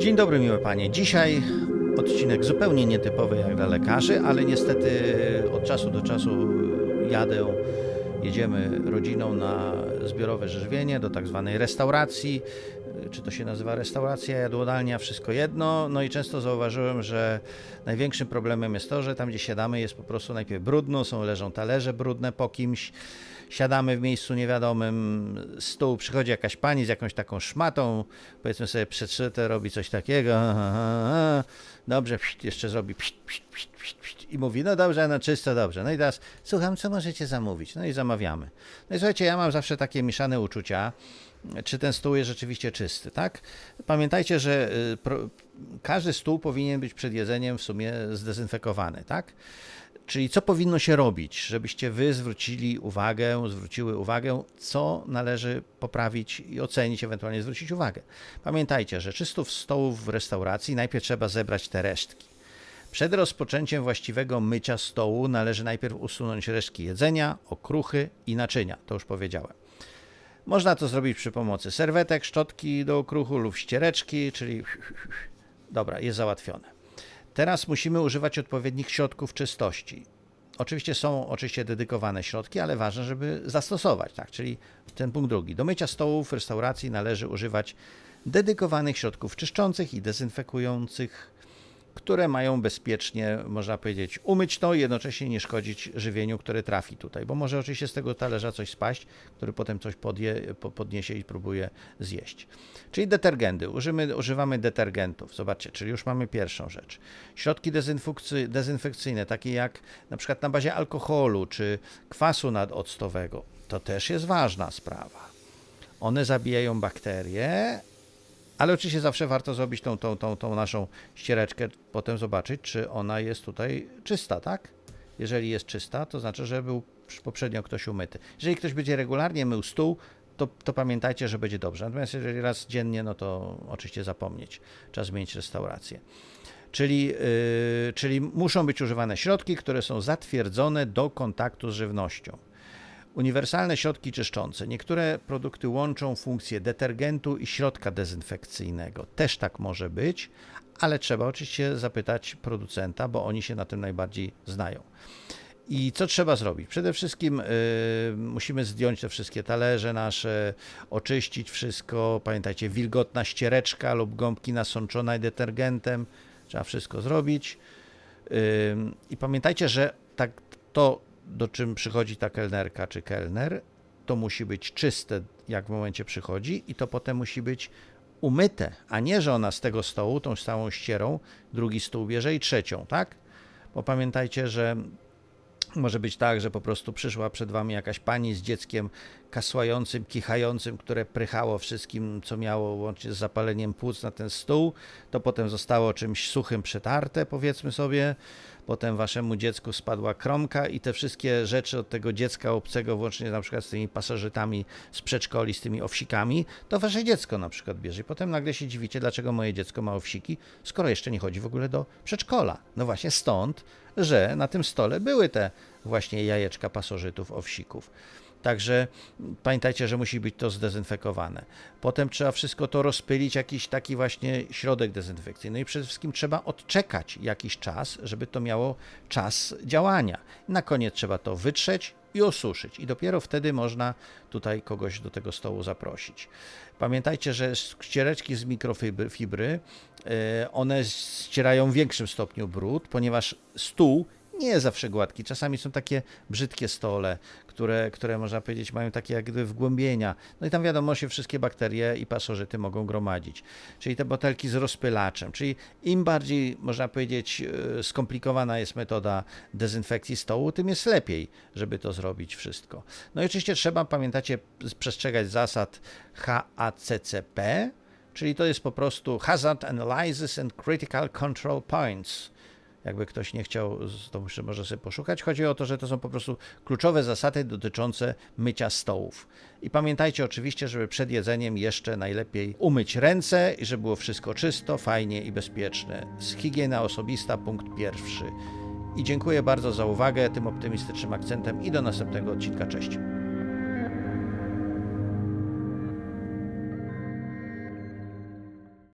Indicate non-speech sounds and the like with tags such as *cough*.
Dzień dobry, miłe panie. Dzisiaj odcinek zupełnie nietypowy jak dla lekarzy, ale niestety od czasu do czasu jadę, jedziemy rodziną na zbiorowe żywienie do tak zwanej restauracji. Czy to się nazywa restauracja, jadłodalnia, wszystko jedno. No i często zauważyłem, że największym problemem jest to, że tam gdzie siadamy jest po prostu najpierw brudno, są leżą talerze brudne po kimś siadamy w miejscu niewiadomym, stół, przychodzi jakaś pani z jakąś taką szmatą, powiedzmy sobie przeczyte, robi coś takiego, dobrze, jeszcze zrobi i mówi, no dobrze, no czysto, dobrze. No i teraz słucham, co możecie zamówić? No i zamawiamy. No i słuchajcie, ja mam zawsze takie mieszane uczucia, czy ten stół jest rzeczywiście czysty, tak? Pamiętajcie, że y, każdy stół powinien być przed jedzeniem w sumie zdezynfekowany, tak? Czyli co powinno się robić, żebyście wy zwrócili uwagę, zwróciły uwagę, co należy poprawić i ocenić, ewentualnie zwrócić uwagę. Pamiętajcie, że czystów stołów w restauracji najpierw trzeba zebrać te resztki. Przed rozpoczęciem właściwego mycia stołu należy najpierw usunąć resztki jedzenia, okruchy i naczynia. To już powiedziałem. Można to zrobić przy pomocy serwetek, szczotki do okruchu lub ściereczki, czyli *laughs* dobra, jest załatwione. Teraz musimy używać odpowiednich środków czystości. Oczywiście są oczywiście dedykowane środki, ale ważne, żeby zastosować, tak, czyli ten punkt drugi. Do mycia stołów restauracji należy używać dedykowanych środków czyszczących i dezynfekujących które mają bezpiecznie, można powiedzieć, umyć to i jednocześnie nie szkodzić żywieniu, które trafi tutaj, bo może oczywiście z tego talerza coś spaść, który potem coś podje, podniesie i próbuje zjeść. Czyli detergenty. Użymy, używamy detergentów. Zobaczcie, czyli już mamy pierwszą rzecz. Środki dezynfekcyjne, takie jak na przykład na bazie alkoholu czy kwasu nadoctowego, to też jest ważna sprawa. One zabijają bakterie, ale oczywiście zawsze warto zrobić tą, tą, tą, tą naszą ściereczkę, potem zobaczyć, czy ona jest tutaj czysta, tak? Jeżeli jest czysta, to znaczy, że był poprzednio ktoś umyty. Jeżeli ktoś będzie regularnie mył stół, to, to pamiętajcie, że będzie dobrze. Natomiast jeżeli raz dziennie, no to oczywiście zapomnieć. Trzeba zmienić restaurację. Czyli, yy, czyli muszą być używane środki, które są zatwierdzone do kontaktu z żywnością. Uniwersalne środki czyszczące. Niektóre produkty łączą funkcję detergentu i środka dezynfekcyjnego. Też tak może być, ale trzeba oczywiście zapytać producenta, bo oni się na tym najbardziej znają. I co trzeba zrobić? Przede wszystkim y, musimy zdjąć te wszystkie talerze nasze, oczyścić wszystko. Pamiętajcie, wilgotna ściereczka lub gąbki nasączone detergentem. Trzeba wszystko zrobić. Y, I pamiętajcie, że tak to do czym przychodzi ta kelnerka czy kelner, to musi być czyste, jak w momencie przychodzi, i to potem musi być umyte, a nie, że ona z tego stołu, tą całą ścierą, drugi stół bierze i trzecią, tak? Bo pamiętajcie, że może być tak, że po prostu przyszła przed wami jakaś pani z dzieckiem kasłającym, kichającym, które prychało wszystkim, co miało łącznie z zapaleniem płuc na ten stół. To potem zostało czymś suchym przetarte, powiedzmy sobie. Potem waszemu dziecku spadła kromka i te wszystkie rzeczy od tego dziecka obcego, włącznie na przykład z tymi pasożytami z przedszkoli, z tymi owsikami, to wasze dziecko na przykład bierze. I potem nagle się dziwicie, dlaczego moje dziecko ma owsiki, skoro jeszcze nie chodzi w ogóle do przedszkola. No właśnie stąd, że na tym stole były te właśnie jajeczka pasożytów, owsików. Także pamiętajcie, że musi być to zdezynfekowane. Potem trzeba wszystko to rozpylić, jakiś taki właśnie środek dezynfekcyjny. No i przede wszystkim trzeba odczekać jakiś czas, żeby to miało czas działania. Na koniec trzeba to wytrzeć i osuszyć. I dopiero wtedy można tutaj kogoś do tego stołu zaprosić. Pamiętajcie, że ściereczki z mikrofibry, e, one ścierają w większym stopniu brud, ponieważ stół nie zawsze gładki. Czasami są takie brzydkie stole, które, które można powiedzieć mają takie jak gdyby wgłębienia. No i tam wiadomo się wszystkie bakterie i pasożyty mogą gromadzić. Czyli te butelki z rozpylaczem. Czyli im bardziej, można powiedzieć, e, skomplikowana jest metoda dezynfekcji stołu, tym jest lepiej, żeby to zrobić wszystko. No i oczywiście trzeba, pamiętacie, przestrzegać zasad HACCP, czyli to jest po prostu Hazard Analysis and Critical Control Points jakby ktoś nie chciał, to może sobie poszukać. Chodzi o to, że to są po prostu kluczowe zasady dotyczące mycia stołów. I pamiętajcie oczywiście, żeby przed jedzeniem jeszcze najlepiej umyć ręce i żeby było wszystko czysto, fajnie i bezpieczne. Z higiena osobista, punkt pierwszy. I dziękuję bardzo za uwagę tym optymistycznym akcentem i do następnego odcinka. Cześć.